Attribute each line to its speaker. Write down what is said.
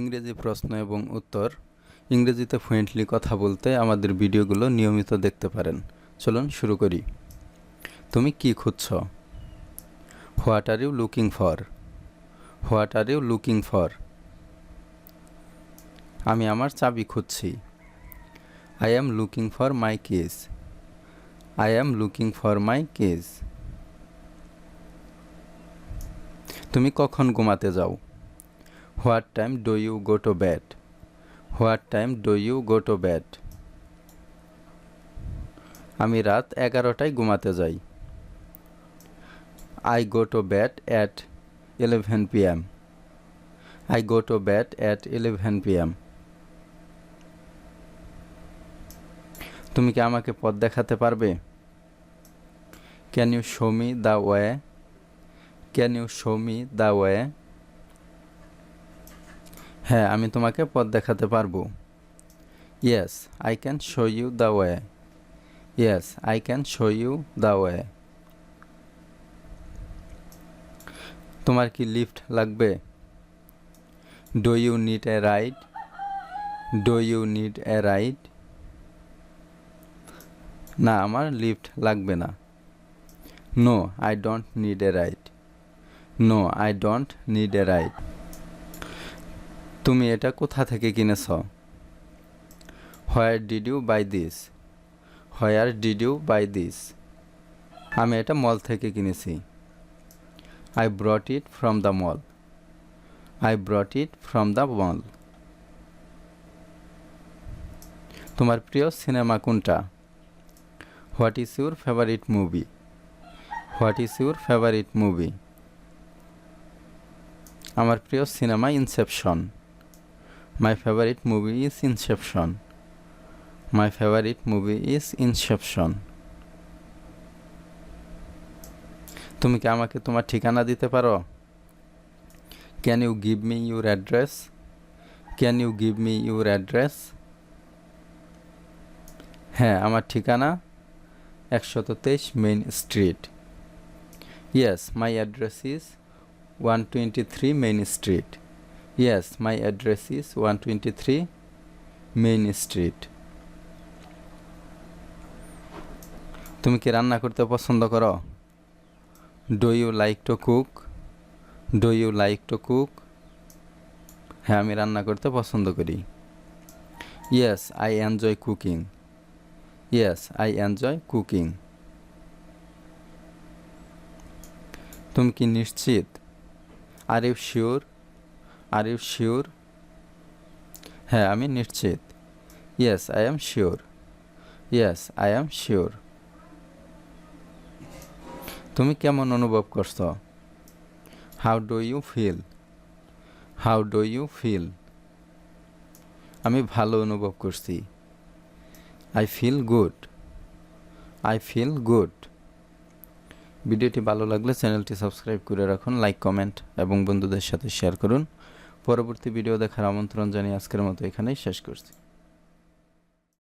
Speaker 1: ইংরেজি প্রশ্ন এবং উত্তর। ইংরেজিতে ফ্লুয়েন্টলি কথা বলতে আমাদের ভিডিওগুলো নিয়মিত দেখতে পারেন। চলুন শুরু করি। তুমি কি খুঁজছ? What are you looking for what are you looking for আমি আমার চাবি খুঁজছি। I am looking for my case I am looking for my case তুমি কখন ঘুমাতে যাও? What time do you go to bed what time do you go to bed আমি রাত এগারোটায় ঘুমাতে যাই। I go to bed at eleven P M I go to bed at eleven P M তুমি কি আমাকে পথ দেখাতে পারবে? Can you show me the way can you show me the way হ্যাঁ আমি তোমাকে পথ দেখাতে পারব। Yes I can show you the way yes I can show you the way তোমার কি লিফট লাগবে? Do you need a ride do you need a ride না, আমার লিফট লাগবে না। No I don't need a ride no I don't need a ride তুমি এটা কোথা থেকে কিনেছ? Where did you buy this where did you buy this আমি এটা মল থেকে কিনেছি। I brought it from the mall I brought it from the mall তোমার প্রিয় সিনেমা কোনটা? What is your favourite movie what is your favourite movie আমার প্রিয় cinema Inception my favourite movie is Inception my favourite movie is Inception তুমি কি আমাকে তোমার ঠিকানা দিতে পারো? Can you give me your address can you give me your address হ্যাঁ আমার ঠিকানা একশত তেইশ main street yes my address is one twenty three main street address is one twenty three main street তুমি কি রান্না করতে পছন্দ করো? Do you like to cook do you like to cook হ্যাঁ আমি রান্না করতে পছন্দ করি। Yes I enjoy cooking yes I enjoy cooking তুমি কি নিশ্চিত? Are you sure are you sure হ্যাঁ আমি নিশ্চিত। Yes I am sure yes I am sure তুমি কেমন অনুভব করছ? How do you feel how do you feel আমি ভালো অনুভব করছি। I feel good I feel good ভিডিওটি ভালো লাগলে চ্যানেলটি সাবস্ক্রাইব করে রাখুন, লাইক, কমেন্ট এবং বন্ধুদের সাথে শেয়ার করুন। পরবর্তী ভিডিও দেখার আমন্ত্রণ জানিয়ে আজকের মতো এখানেই শেষ করছি।